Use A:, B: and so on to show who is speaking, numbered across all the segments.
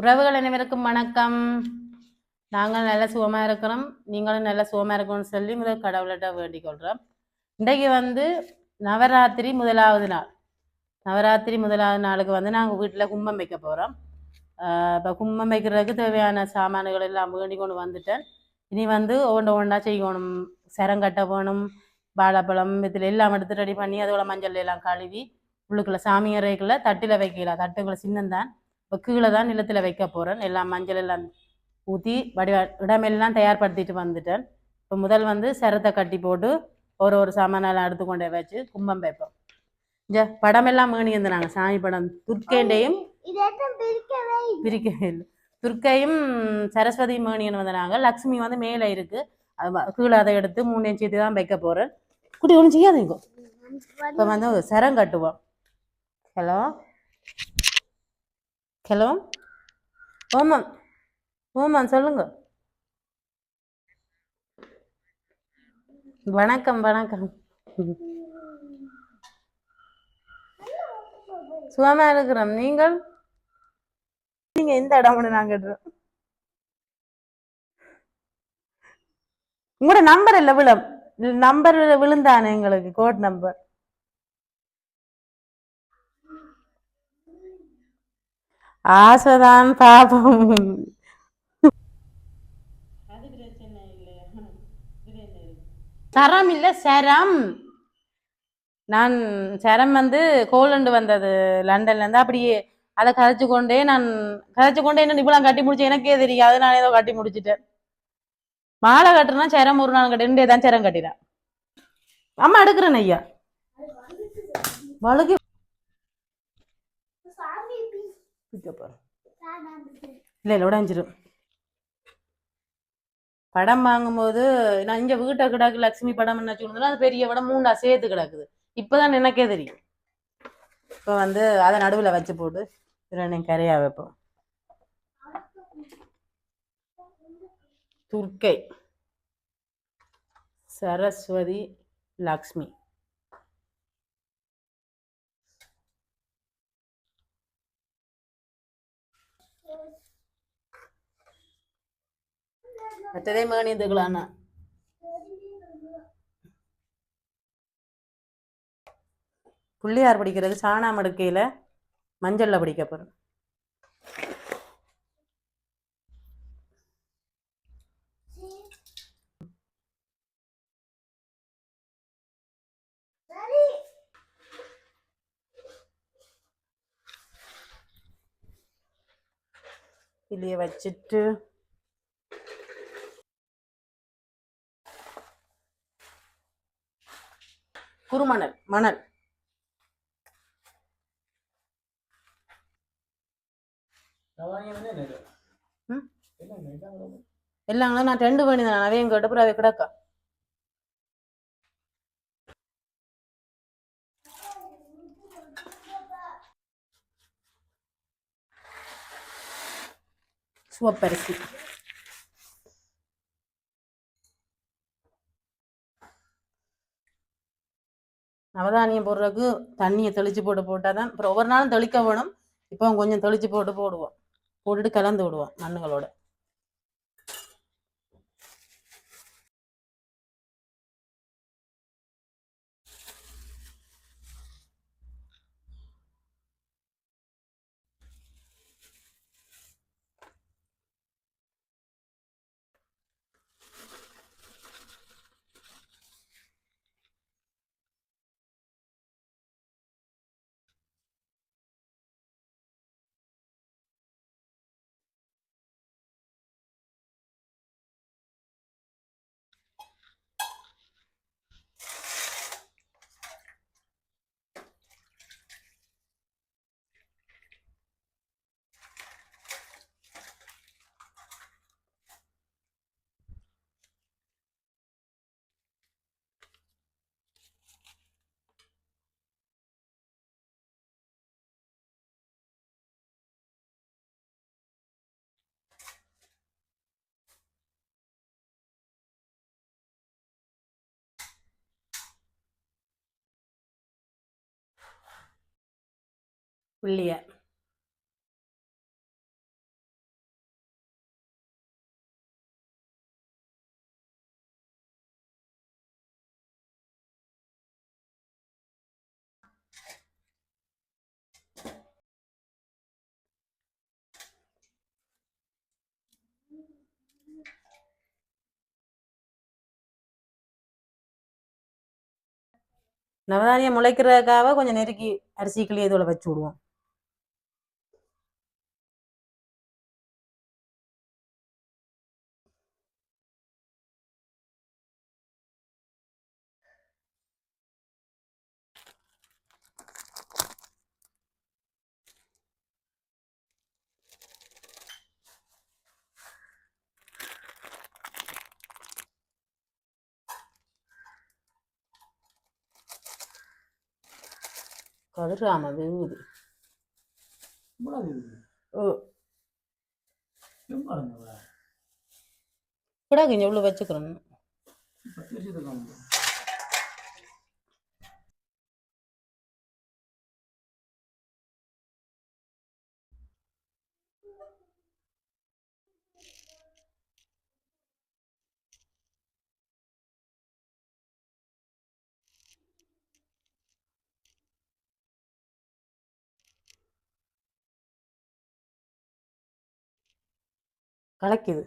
A: உறவுகள் அனைவருக்கும் வணக்கம். நாங்கள் நல்ல சுகமாக இருக்கிறோம். நீங்களும் நல்ல சுகமாக இருக்கணும்னு சொல்லி முதல் கடவுள்கிட்ட வேண்டிக் கொள்கிறோம் இன்றைக்கு வந்து நவராத்திரி முதலாவது நாள். நவராத்திரி முதலாவது நாளுக்கு வந்து நாங்கள் வீட்டில் கும்பம் வைக்க போகிறோம். இப்போ கும்பம் வைக்கிறதுக்கு தேவையான சாமான்கள் எல்லாம் வேண்டி கொண்டு வந்துட்டேன். இனி வந்து ஒவ்வொன்று ஒன்றா செய்யணும். சரம் கட்ட போகணும் வாழைப்பழம் இதில் எல்லாம் எடுத்து ரெடி பண்ணி அதோட மஞ்சள் எல்லாம் கழுவி உள்ளுக்குள்ள சாமி அறைக்குள்ள தட்டில் வைக்கலாம் தட்டுக்குள்ள சின்னந்தான் இப்போ கீழே தான் நிலத்தில் வைக்க போகிறேன் எல்லாம் மஞ்சள் எல்லாம் ஊற்றி வடிவ இடமெல்லாம் தயார்படுத்திட்டு வந்துட்டேன். இப்போ முதல் வந்து சரத்தை கட்டி போட்டு ஒரு ஒரு சாமானெல்லாம் எடுத்து கொண்டே வச்சு கும்பம் வைப்போம். இந்த படமெல்லாம் மேணி இருந்து நாங்கள் சாமி படம் துர்க்கேண்டையும்
B: பிரிக்கவே
A: இல்லை. துர்க்கையும் சரஸ்வதி மேணியன் வந்து நாங்கள் லக்ஷ்மி வந்து மேலே இருக்கு. அது வ- கீழே அதை எடுத்து மூணு சேர்த்து தான் வைக்க போகிறேன் குட்டி ஒன்றும் செய்யாதீங்க இப்போ வந்து சரம் கட்டுவோம். ஹலோ? ஹலோ? ஓமம் ஓமாம் சொல்லுங்க. வணக்கம் வணக்கம். சுகமா இருக்கிறோம். நீங்கள்? நீங்க எந்த இடம்னு நாங்க உங்களோட நம்பர் இல்லை விழும். நம்பர் விழுந்தானே எங்களுக்கு கோட் நம்பர் ஆசைதான் பாபம். சரம் இல்ல சரம். நான் சரம் வந்து கோலண்டு வந்தது லண்டன்ல இருந்து. அப்படியே அதை கதைச்சு கொண்டே நான் கதைச்சு கொண்டே என்ன இவ்வளவு கட்டி முடிச்சு எனக்கே தெரியாது நான் ஏதோ கட்டி முடிச்சிட்டேன். மாலை கட்டுறேன்னா சரம் ஒரு நாள் கட்டி ரெண்டே தான் சரம் கட்டினேன். அம்மா எடுக்கிறேன் ஐயா வழுகி
B: சாமி
A: பிக்க இல்லை இல்லை உடஞ்சிரும். படம் வாங்கும்போது நான் இங்கே வீட்டை கிடக்கு லக்ஷ்மி படம் என்ன சொல்லுறதுல அது பெரிய படம் மூண்டா சேர்த்து கிடக்குது. இப்போதான் எனக்கே தெரியும். இப்போ வந்து அதை நடுவில் வச்சு போட்டு ரெண்டையும் கரையாக வைப்போம். துர்க்கை சரஸ்வதி லக்ஷ்மி. மற்றதே மேனியத்துக்கலாண்ணா புள்ளியார் படிக்கிறது சாணாம் அடுக்கையில் மஞ்சளில் படிக்க போகிறோம்
B: சரி
A: வச்சுட்டு குறுமணல் மணல். ம்? எல்லாம் நான் ரெண்டு பண்ணி தான் அவையும் கேட்டு அப்புறம் அவை கிடக்கா. சுவப்பரிசி. நவதானியம் போடுறதுக்கு தண்ணியை தெளிச்சு போட்டு போட்டால் தான் அப்புறம் ஒவ்வொரு நாளும் தெளிக்க வேணும். இப்போ கொஞ்சம் தெளிச்சு போட்டு போடுவோம். போட்டுட்டு கலந்து விடுவோம் மண்ணுகளோட. உள்ளியை நவதானியம் முளைக்கிறதுக்காக கொஞ்சம் நெருக்கி அரிசி கிளியை இதோட வச்சு விடுவோம். கதிராம வேகுது? கிடாக்கு இங்கே எவ்வளோ வச்சுக்கிறோம் கலக்குது.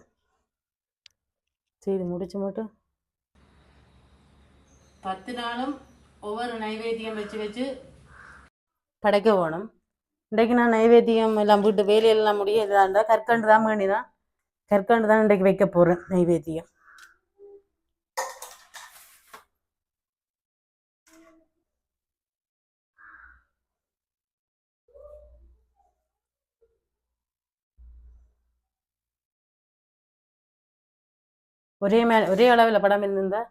A: சரி முடிச்சு மட்டும். பத்து நாளும் ஒவ்வொரு நைவேத்தியம் வச்சு வச்சு படைக்க போகணும். இன்றைக்கு நான் நைவேத்தியம் எல்லாம் வீட்டு வேலையெல்லாம் முடிய இதாக இருந்தால் கற்கண்டு தான் வேண்டிதான். கற்கண்டு தான் இன்றைக்கு வைக்க போகிறேன் நைவேத்தியம். ஒரே மே ஒரே அளவில் படம் இருந்திருந்தா?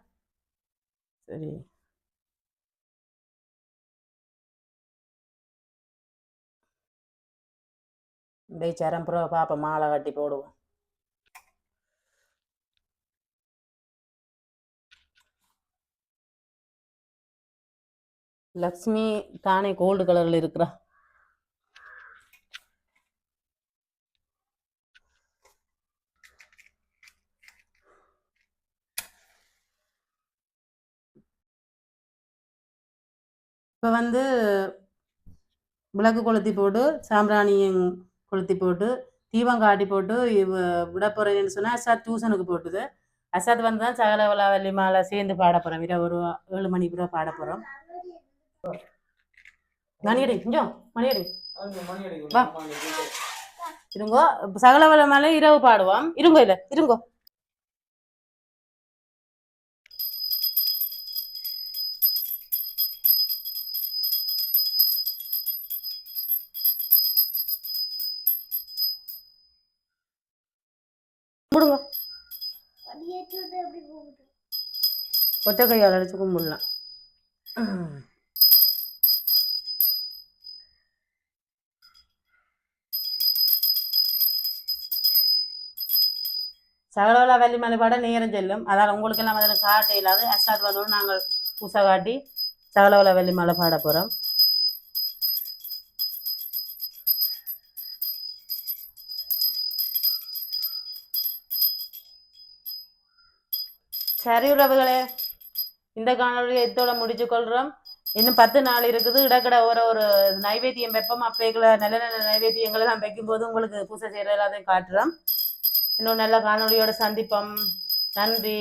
A: சரி. இந்த சரம்புறம் பாப்பா மாலை கட்டி போடுவோம். லக்ஷ்மி தானே கோல்டு கலரில் இருக்கிறா. இப்போ வந்து விளக்கு கொளுத்தி போட்டு சாம்பிராணியும் கொளுத்தி போட்டு தீபம் காட்டி போட்டு இவ விட போகிறேன்னு சொன்னால் அசாத் டியூஷனுக்கு போட்டுது. அசாத் வந்து தான் சகலவலா வள்ளி மாலை சேர்ந்து பாட போகிறோம் இரவு ஒரு ஏழு மணி கூட பாட போகிறோம் மணியடி கொஞ்சம் மணியடி. வா. இருங்கோ சகலவல மேலே இரவு பாடுவோம். இருங்கோ இல்லை இருங்கோ. ஒத்த கையால் அடிச்சு கும்பிடலாம் சகலவலா வெள்ளி மலை பாட நேரம் செல்லும். அதால் உங்களுக்கு எல்லாம் அதில் காட்ட இல்லாது அசாத் வந்தோம் நாங்கள் பூசை காட்டி சகலவலா வெள்ளி மலை பாட போகிறோம் சரி உறவுகளே இந்த காணொலியை இதோட முடிச்சு கொள்கிறோம் இன்னும் பத்து நாள் இருக்குது. இடக்கட ஒரு ஒரு நைவேத்தியம் வைப்போம் அப்பைகளை நல்ல நல்ல நைவேத்தியங்களை எல்லாம் வைக்கும்போது உங்களுக்கு பூசை செய்கிற எல்லாத்தையும் காட்டுறோம். இன்னும் நல்ல காணொலியோட சந்திப்போம். நன்றி.